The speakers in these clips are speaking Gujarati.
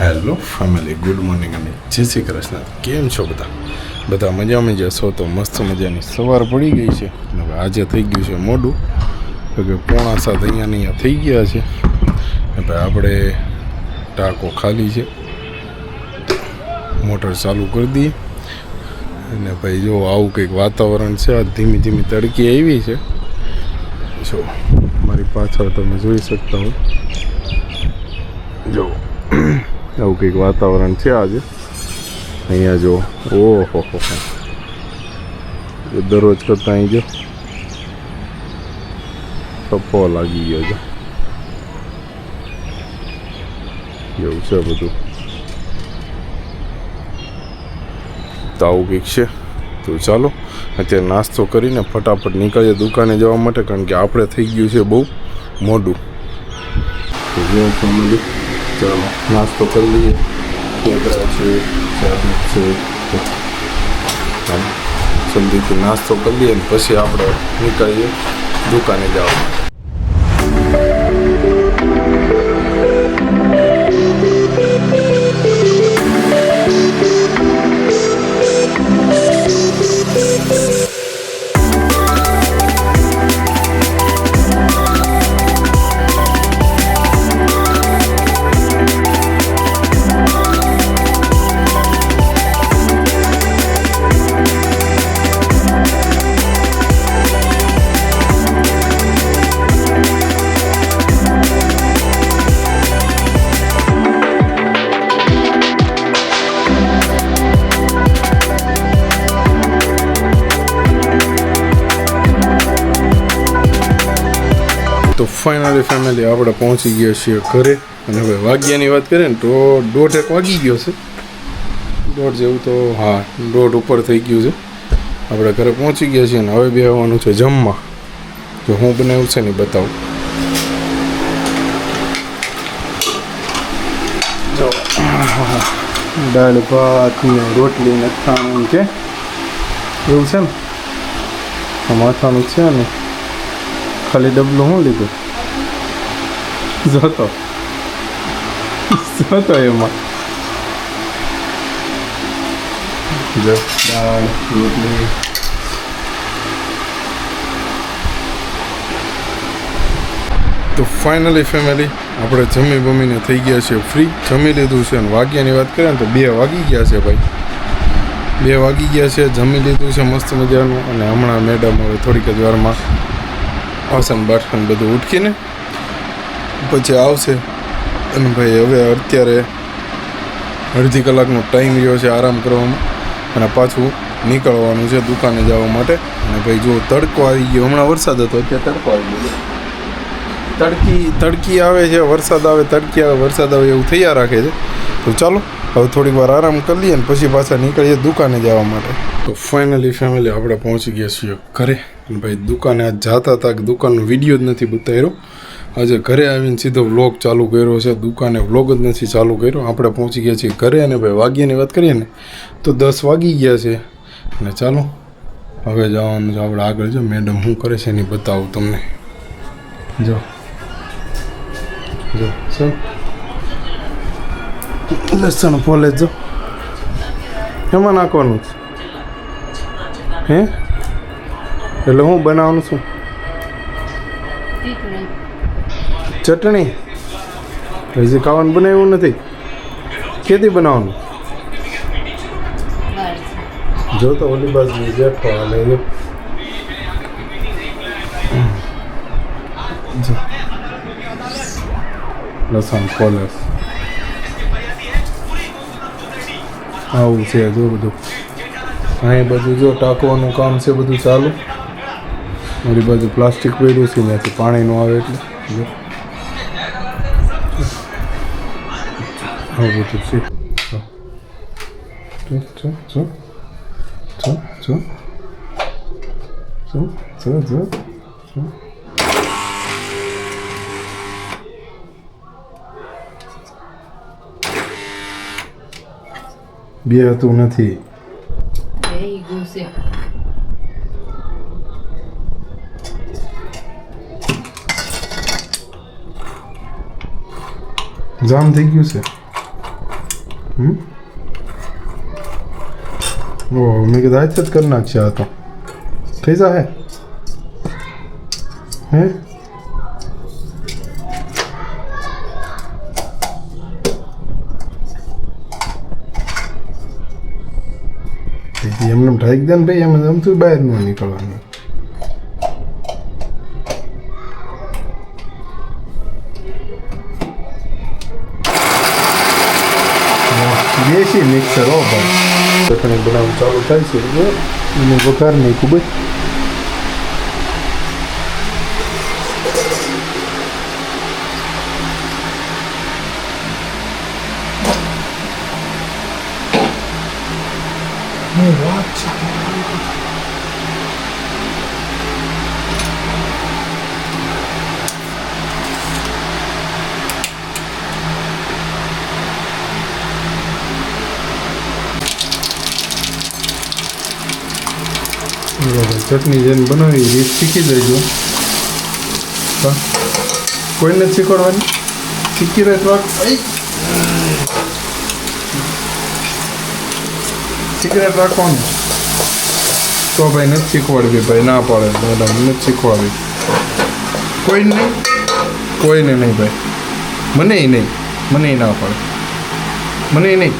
હેલો ફેમિલી ગુડ મોર્નિંગ અને જય શ્રી કૃષ્ણ. કેમ છો બધા? બધા મજામાં જશો તો મસ્ત મજાની સવાર પડી ગઈ છે. હવે આજે થઈ ગયું છે મોડું. કે પોણા સાત અહીંયા અહીંયા થઈ ગયા છે. ભાઈ આપણે ટાંકો ખાલી છે. મોટર ચાલુ કરી દઈએ. અને ભાઈ જો આવું કંઈક વાતાવરણ છે આ ધીમી ધીમી તડકી આવી છે. જો, મારી પાછળ તમે જોઈ શકતા હો જો આવું કંઈક વાતાવરણ છે આજે. અહીંયા જો, ઓહો, હો દરરોજ કરતાં અહીં જો. ટપ્પો લાગી ગયો છે એવું છે બધું. તો આવું કંઈક છે. તો ચાલો, અત્યારે નાસ્તો કરીને ફટાફટ નીકળીએ દુકાને જવા માટે, કારણ કે આપણે થઈ ગયું છે બહુ મોડું. તો જો ફેમિલી ચાલો નાસ્તો કરી લઈએ કેકડા છે છે ચાલો નાસ્તો કરી લઈએ પછી આપણે નીકળીએ દુકાને જવા તો ફાઇનલી ફેમિલી આપણે પહોંચી ગયા છીએ ઘરે. અને હવે વાગ્યાની વાત કરીએ ને તો દોઢ એક વાગી ગયો છે. દોઢ જેવું તો, હા, દોઢ ઉપર થઈ ગયું છે. આપણે ઘરે પહોંચી ગયા છીએ અને હવે બે આવવાનું છે જમવા. જો હું બનાવ્યું છે ને બતાવું. જો. દાળ, ભાત ને રોટલી ને અથાણું છે. એવું છે ને? માથાનું છે ને? ખાલી ડબલું હું લીધું જોતો જોતો એમાં જો દાળ રોટલી તો ફાઇનલી ફેમિલી આપણે જમી બમીને થઈ ગયા છે ફ્રી જમી લીધું છે અને વાગ્યાની વાત કરીએ ને તો બે વાગી ગયા છે ભાઈ. બે વાગી ગયા છે, જમી લીધું છે મસ્ત મજાનું. અને હમણાં મેડમ હવે થોડીક જ વારમાં વાસણ બાસણ બધું ઉઠકીને પછી આવશે. અને ભાઈ હવે અત્યારે અડધી કલાકનો ટાઈમ રહ્યો છે આરામ કરવામાં. અને પાછું નીકળવાનું છે દુકાને જવા માટે. અને ભાઈ જો તડકો આવી ગયો, હમણાં વરસાદ હતો અત્યારે તડકો આવી ગયો. તડકી તડકી આવે છે, વરસાદ આવે, તડકી આવે, વરસાદ આવે એવું થયા રાખે છે. તો ચાલો હવે થોડીક વાર આરામ કરી લઈએ ને પછી પાછા નીકળીએ દુકાને જવા માટે. તો ફાઇનલી ફેમિલી આપણે પહોંચી ગયા છીએ ઘરે. અને ભાઈ દુકાને આજ જાતા હતા કે દુકાનનો વીડિયો જ નથી બતાવ્યો. આજે ઘરે આવીને સીધો વ્લોગ ચાલુ કર્યો છે. દુકાને વ્લોગ જ નથી ચાલુ કર્યો. આપણે પહોંચી ગયા છીએ ઘરે અને ભાઈ વાગ્યાની વાત કરીએ ને, તો દસ વાગી ગયા છે. અને ચાલો, હવે જવાનું છે આપણે આગળ. જો મેડમ શું કરે છે એની બતાવું તમને. જો. જો સર લસણ ફોલે જો એમાં નાખવાનું છે હે એટલે હું બનાવવાનું છું ચટણી હજી ખાવાનું બનાવ્યું નથી કેથી બનાવવાનું જો તો ઓલી બાજુ જેઠો હાલે. લસણ કોલસ આવું છે, જો બધું. અહીં બધું જો ટાંકવાનું કામ છે, બધું ચાલુ. મારી બાજુ પ્લાસ્ટિક પડ્યું છે, ત્યાંથી પાણી ન આવે એટલે. આવું બધું છે. જો જો. જો જો જો જો. જો બે હતું નથી Very goosey. જામ થઈ ગયું છે હમ ઓહ મેં કીધું આજ જ કરી નાખશે આ તો થઈ જાહે હે એમને ઢાઈક દે ને ભાઈ એમ એમ તું બહાર ન નીકળવાનું દેશી મિક્સર હો ભાઈ ચટણી બનાવવાનું ચાલુ થાય છે એટલે એને વઘાર નહીં ખૂબ જ શું વાત છે બરાબર ચટણી જેને બનાવી એ રીત શીખી દેજો. કોઈને જ શીખવાડવાની? શીખી રહે તો સિગરેટ રાખવાનું તો ભાઈ નથી શીખવાડવી ભાઈ ના પાડે. મેડમ નથી શીખવાડવી. કોઈને? કોઈને નહીં ભાઈ. મને નહીં. મને ના પાડે. મને નહીં.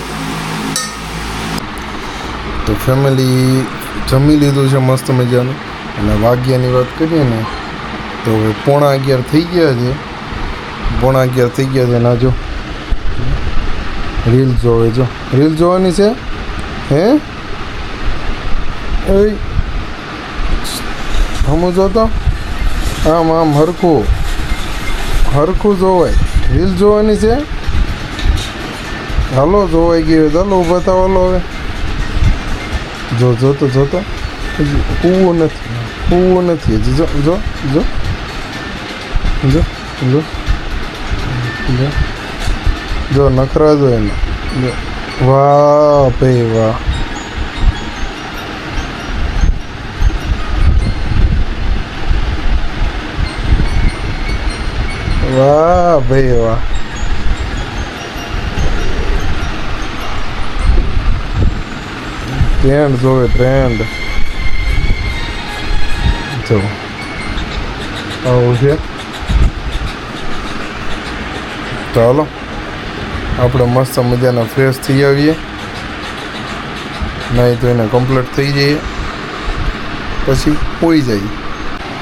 તો ફેમિલી જમી લીધું છે મસ્ત મજાનું. અને વાગ્યાની વાત કરીએ ને, તો હવે પોણા અગિયાર થઈ ગયા છે. પોણા અગિયાર થઈ ગયા છે ના જો. રીલ જોવે જો. રીલ જોવાની છે? હે? એ હમું જોતો? આમ આમ, હરખું. હરખું જોવાય. રીલ જોવાની છે? હાલો, જોવાઈ ગયું ચાલો ઊભા થાવ હાલો હવે. જો જોતો જોતો કૂવો નથી. કૂવો નથી. હજી જો જો જો. જો જો. જો. જો, નખરા જો એને. વાહ ભાઈ વાહ. વાહ ભાઈ વાહ. ટ્રેન્ડ જોવે ટ્રેન્ડ જો આવું છે હાલો આપણે મસ્ત મજાના ફ્રેશ થઈ આવીએ નહીં તો એને કમ્પ્લીટ થઈ જઈએ પછી હોઈ જઈએ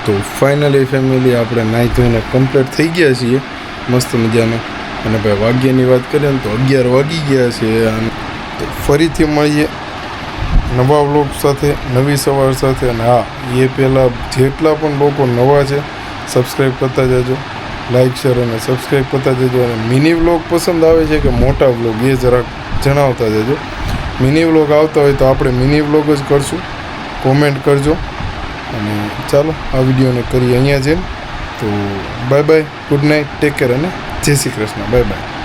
તો ફાઇનલી ફેમિલી આપણે નાહી ધોઈને કમ્પ્લીટ થઈ ગયા છીએ મસ્ત મજાના અને ભાઈ વાગ્યાની વાત કરીએ ને તો અગિયાર વાગી ગયા છે અને ફરીથી મળીએ નવા વ્લોગ સાથે, નવી સવાર સાથે અને હા, એ પહેલાં જેટલા પણ લોકો નવા છે સબસ્ક્રાઈબ કરતા જજો લાઇક શેર અને સબસ્ક્રાઈબ કરતા જજો અને મિની વ્લોગ પસંદ આવે છે કે મોટા વ્લોગ એ જરાક જણાવતા જજો. મિની વ્લોગ આવતા હોય તો આપણે મિની વ્લોગ જ કરશું. કોમેન્ટ કરજો. અને ચાલો, આ વિડીયોને કરીએ અહીંયા જઈને તો bye bye good night take care અને જય શ્રી કૃષ્ણ. Bye bye